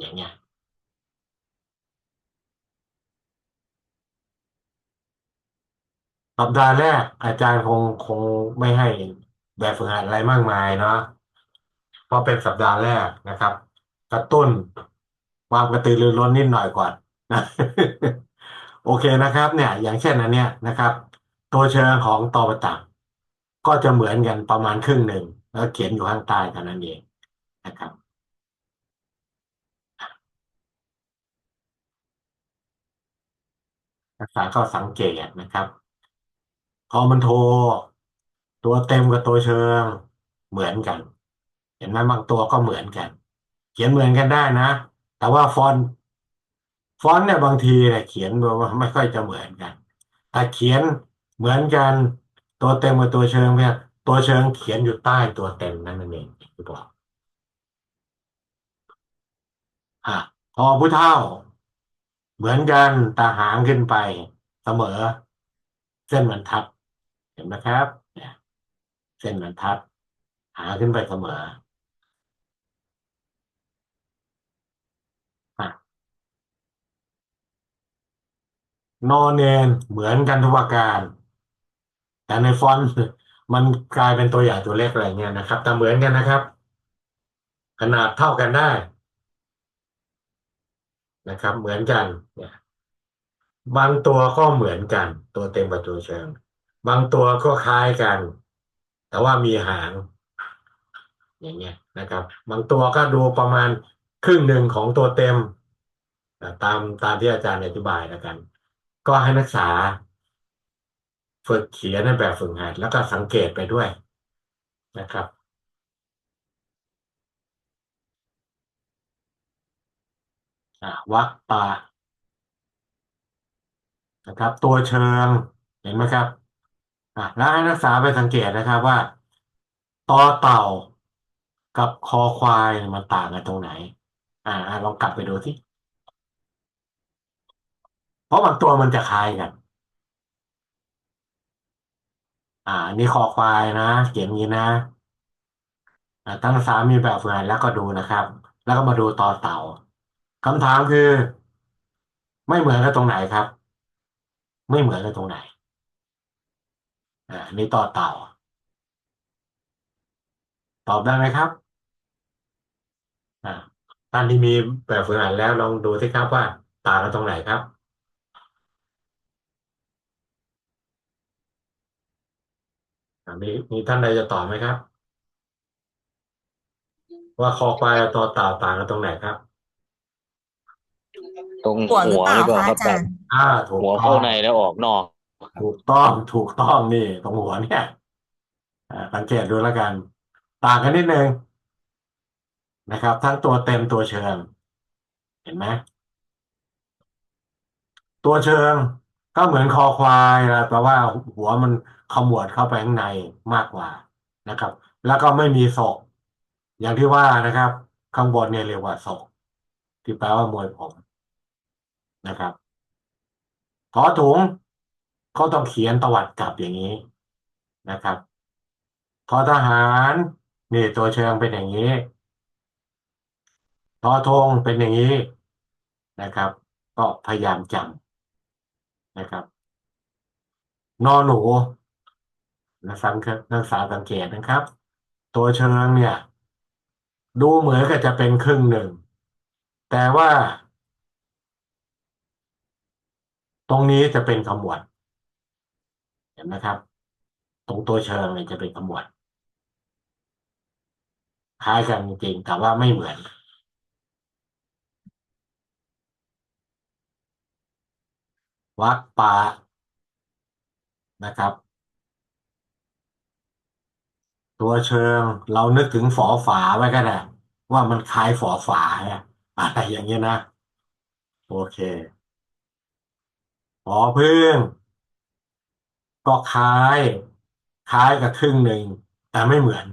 อย่างเงี้ยสัปดาห์แรกอาจารย์คงคงไม่ให้แบบฝึกหัดอะไรมากมายเนาะเพราะเป็นสัปดาห์แรกนะครับ กระตุ้นความกระตือรือร้นนิดหน่อยก่อนนะโอเคนะครับ เนี่ย อย่างเช่นอันเนี้ยนะครับ ตัวเชิงของตอประตักก็จะเหมือนกันประมาณครึ่งหนึ่งแล้วเขียนอยู่ข้างใต้กันนั่นเองนะครับ นักศึกษาก็สังเกตนะครับ พอมันโทร ตัวเต็มกับตัวเชิงเหมือนกัน เห็นไหมบางตัวก็เหมือนกัน เขียนเหมือนกันได้นะ แต่ว่าฟอนต์ฟอนต์เนี่ยบางทีเนี่ยเขียนแบบว่าไม่ค่อยจะเหมือนกันแต่เขียนเหมือนกันตัวเต็มกับตัวเชิงเนี่ยตัวเชิงเขียนอยู่ใต้ตัวเต็มนั่นเองที่บอกอะพอผู้เฒ่า เหมือนกันตาหางขึ้นไปเสมอ เส้นบรรทัด เห็นไหมครับเนี่ยเส้นบรรทัด หาขึ้นไปเสมอนอนเนนเหมือนกันทุกประการ แต่ในฟอนต์มันกลายเป็นตัวอย่างตัวเลขอะไรเงี้ยนะครับ แต่เหมือนกันนะครับ ขนาดเท่ากันได้ นะครับ เหมือนกันเนี่ยบางตัวก็เหมือนกัน ตัวเต็มกับตัวเชิง บางตัวก็คล้ายกัน แต่ว่ามีหาง อย่างเงี้ยนะครับ บางตัวก็ดูประมาณครึ่งหนึ่งของตัวเต็ม ตามตามที่อาจารย์อธิบายแล้วกัน ก็ให้นักศึกษาฝึกเขียนในแบบฝึกหัดแล้วก็สังเกตไปด้วยนะครับ อะวักปานะครับ ตัวเชิงเห็นไหมครับอะแล้วให้นักศึกษาไปสังเกตนะครับว่าตอเต่ากับคอควายมันต่างกันตรงไหน อ่าอะลองกลับไปดูที่เพราะบางตัวมันจะคล้ายกันอ่านนี้คอควายนะเขียนอย่างนี้นะอ่าตั้งสามมีแบบฝึกหัดแล้วก็ดูนะครับ แล้วก็มาดูต่อเต่า คำถามคือ ไม่เหมือนกันตรงไหนครับ ไม่เหมือนกันตรงไหนอ่าอันนี้ต่อเต่า ตอบได้ไหมครับ อ่าท่านที่มีแบบฝึกหัดแล้วลองดูสิครับว่า ต่างกันตรงไหนครับ อ่ามีมีท่านใดจะตอบไหมครับ ว่าคอควายกับต่อเต่าต่างกันตรงไหนครับ ตรงหัวหรือหัวเปล่าหรือเปล่าคะครับอาจารย์อ่าถูกหัวต้อเข้างในแล้วออกนอก ถูกต้องถูกต้องนี่ ตรงหัวเนี่ยอ่าสังเกตดูแล้วกัน ต่างกันนิดนึงนะครับ ทั้งตัวเต็มตัวเชิง เห็นไหมตัวเชิงก็เหมือนคอควายนะแปลว่าหัวมันขมวดเข้าไปข้างในมากกว่านะครับ แล้วก็ไม่มีศอกอย่างที่ว่านะครับ ข้างบนเนี่ยเรียกว่าศอกที่แปลว่ามวยผม นะครับทอถุงเขาต้องเขียนตวัดกลับอย่างนี้นะครับทอทหารนี่ตัวเชิงเป็นอย่างนี้ทอธงเป็นอย่างนี้นะครับ ก็พยายามจำนะครับ นอหนูนักสังเกตนักศึกษาสังเกตนะครับ ตัวเชิงเนี่ย ดูเหมือนกับจะเป็นครึ่งหนึ่ง แต่ว่า ตรงนี้จะเป็นขมวด เห็นไหมครับ ตรงตัวเชิงเนี่ยจะเป็นขมวด คล้ายกันจริงแต่ว่าไม่เหมือน วักปานะครับ ตัวเชิงเรานึกถึงฝอฝาไว้ก็ได้ว่ามันคล้ายฝอฝาเนี่ยอะไรอย่างเงี้ยนะ โอเค อพึ่ง ก็คล้าย คล้ายกับครึ่งหนึ่ง แต่ไม่เหมือน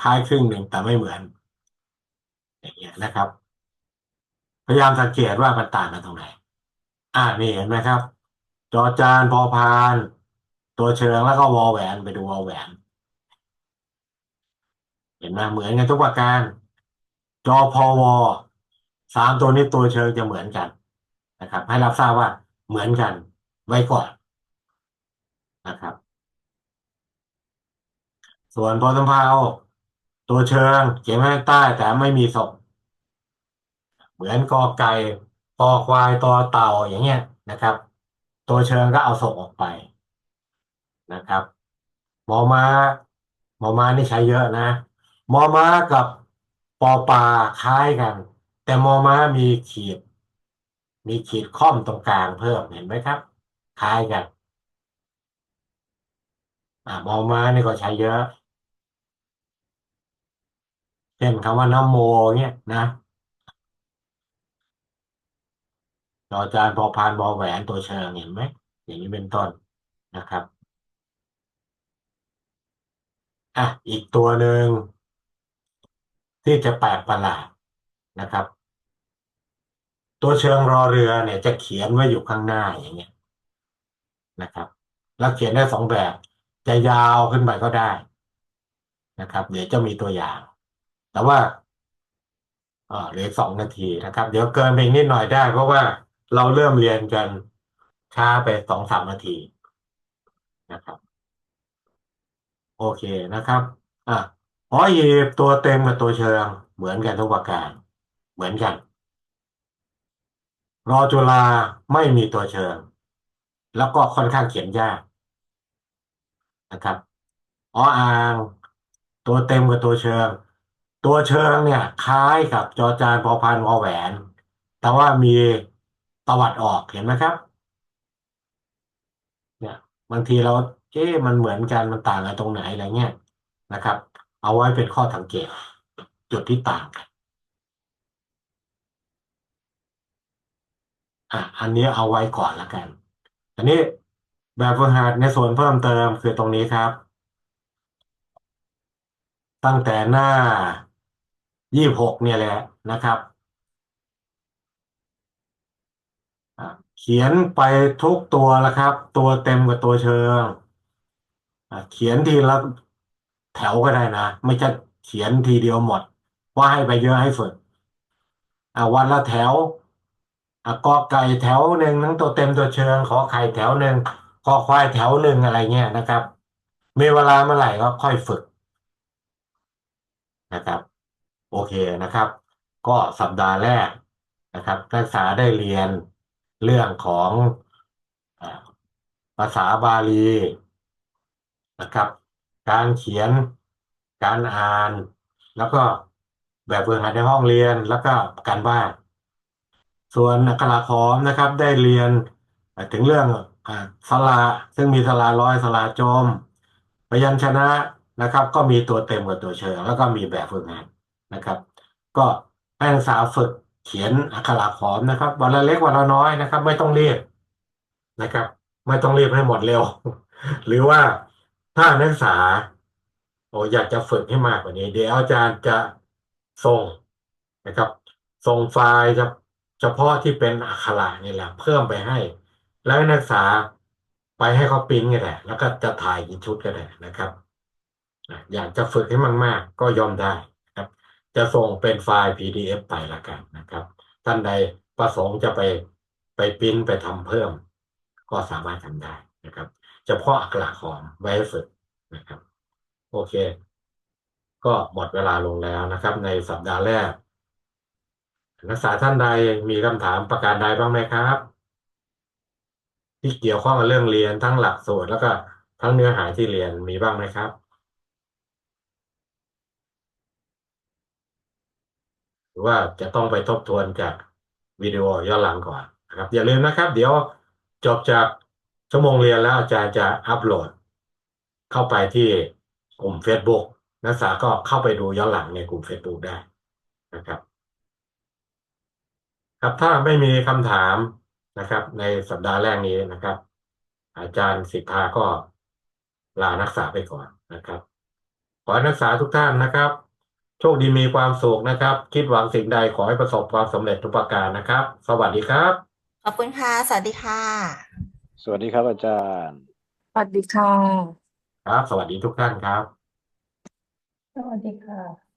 คล้ายครึ่งหนึ่งแต่ไม่เหมือน อย่างเงี้ยนะครับ พยายามสังเกตว่ามันต่างกันตรงไหน อ่านี่เห็นไหมครับ จอจานพอพาน ตัวเชิงแล้วก็วอแหวนไปดูวอแหวน เห็นไหมเหมือนกันทุกประการ จอพอวสามตัวนี้ตัวเชิงจะเหมือนกัน นะครับให้รับทราบว่าเหมือนกันไว้ก่อนนะครับ ส่วนพอสำเพาตัวเชิงเขียนไว้ใต้แต่ไม่มีศพเหมือนกอไก่ปอควายตอเต่าอย่างเงี้ยนะครับ ตัวเชิงก็เอาศพออกไปนะครับมอม้ามอม้านี่ใช้เยอะนะมอม้ากับปอปลาคล้ายกัน แต่มอม้ามีขีด มีขีดค่อมตรงกลางเพิ่มเห็นไหมครับ คล้ายกันอ่ามอมานี่ก็ใช้เยอะเช่นคำว่านโมเนี่ยนะจอจานพอพานบอแหวนตัวเชิงเห็นไหมอย่างนี้เป็นต้นนะครับอะอีกตัวหนึ่งที่จะแปลกประหลาดนะครับ ตัวเชิงรอเรือเนี่ยจะเขียนไว้อยู่ข้างหน้าอย่างเงี้ยนะครับ แล้วเขียนได้สองแบบ จะยาวขึ้นไปก็ได้นะครับ เดี๋ยวจะมีตัวอย่าง แต่ว่าเออเหลือสองนาทีนะครับ เดี๋ยวเกินไปนิดหน่อยได้ เพราะว่าเราเริ่มเรียนกันช้าไปสองสามนาทีนะครับ โอเคนะครับอะหอหีบตัวเต็มกับตัวเชิงเหมือนกันทุกประการ เหมือนกัน รอจุฬาไม่มีตัวเชิง แล้วก็ค่อนข้างเขียนยากนะครับออ่าง ตัวเต็มกับตัวเชิง ตัวเชิงเนี่ย คล้ายกับจอจานพอพานวอแหวน แต่ว่ามีตวัดออกเห็นไหมครับ เนี่ยบางทีเราเอ๊ะมันเหมือนกันมันต่างกันตรงไหนอะไรเงี้ยนะครับ เอาไว้เป็นข้อสังเกต จุดที่ต่างกัน อะอันนี้เอาไว้ก่อนละกัน อันนี้แบบฝึกหัดในส่วนเพิ่มเติมคือตรงนี้ครับ ตั้งแต่หน้ายี่หกเนี่ยแหละนะครับอะเขียนไปทุกตัวแล้วครับ ตัวเต็มกับตัวเชิงอะเขียนทีละแถวก็ได้นะ ไม่ใช่เขียนทีเดียวหมด ว่าให้ไปเยอะให้ฝึกอะวันละแถว อะกอไก่แถวหนึ่งทั้งตัวเต็มตัวเชิง ขอไข่แถวหนึ่งคอควายแถวหนึ่งอะไรเงี้ยนะครับ มีเวลาเมื่อไหร่ก็ค่อยฝึกนะครับ โอเคนะครับ ก็สัปดาห์แรกนะครับนักศึกษาได้เรียนเรื่องของภาษาบาลีนะครับ การเขียนการอ่าน แล้วก็แบบฝึกหัดในห้องเรียนแล้วก็การบ้าน ส่วนอักขระขอมนะครับ ได้เรียนถึงเรื่องอ่าสระซึ่งมีสระลอยสระจมพยัญชนะนะครับ ก็มีตัวเต็มกับตัวเชิง แล้วก็มีแบบฝึกหัดนะครับ ก็ให้นักศึกษาฝึกเขียนอักขระขอมนะครับ วันละเล็กวันละน้อยนะครับ ไม่ต้องรีบนะครับ ไม่ต้องรีบให้หมดเร็ว หรือว่าถ้านักศึกษาโอ้อยากจะฝึกให้มากกว่านี้ เดี๋ยวอาจารย์จะส่งนะครับ ส่งไฟล์จะ เฉพาะที่เป็นอักขระนี่แหละ เพิ่มไปให้ แล้วนักศึกษาไปให้เขาปริ้นก็ได้แล้วก็จะถ่ายกี่ชุดก็ได้นะครับอยากจะฝึกให้มาก ๆ ก็ยอมได้ครับ จะส่งเป็นไฟล์ PDF ไปละกันนะครับ ท่านใดประสงค์จะไปไปปริ้นไปทำเพิ่ม ก็สามารถทำได้นะครับ เฉพาะอักขระขอมไว้ให้ฝึกนะครับ โอเค ก็หมดเวลาลงแล้วนะครับ ในสัปดาห์แรก นักศึกษาท่านใดมีคำถามประการใดบ้างไหมครับ ที่เกี่ยวข้องกับเรื่องเรียนทั้งหลักสูตรแล้วก็ทั้งเนื้อหาที่เรียนมีบ้างไหมครับ หรือว่าจะต้องไปทบทวนจากวิดีโอย้อนหลังก่อนนะครับ อย่าลืมนะครับ เดี๋ยวจบจากชั่วโมงเรียนแล้วอาจารย์จะอัปโหลด เข้าไปที่กลุ่ม Facebook นักศึกษาก็เข้าไปดูย้อนหลังในกลุ่ม Facebook ได้นะครับ ครับถ้าไม่มีคำถามนะครับ ในสัปดาห์แรกนี้นะครับ อาจารย์สิทธาก็ลานักศึกษาไปก่อนนะครับ ขอให้นักศึกษาทุกท่านนะครับ โชคดีมีความสุขนะครับ คิดหวังสิ่งใดขอให้ประสบความสำเร็จทุกประการนะครับ สวัสดีครับ ขอบคุณค่ะ สวัสดีค่ะ สวัสดีครับอาจารย์ สวัสดีค่ะ ครับ สวัสดีทุกท่านครับ สวัสดีค่ะ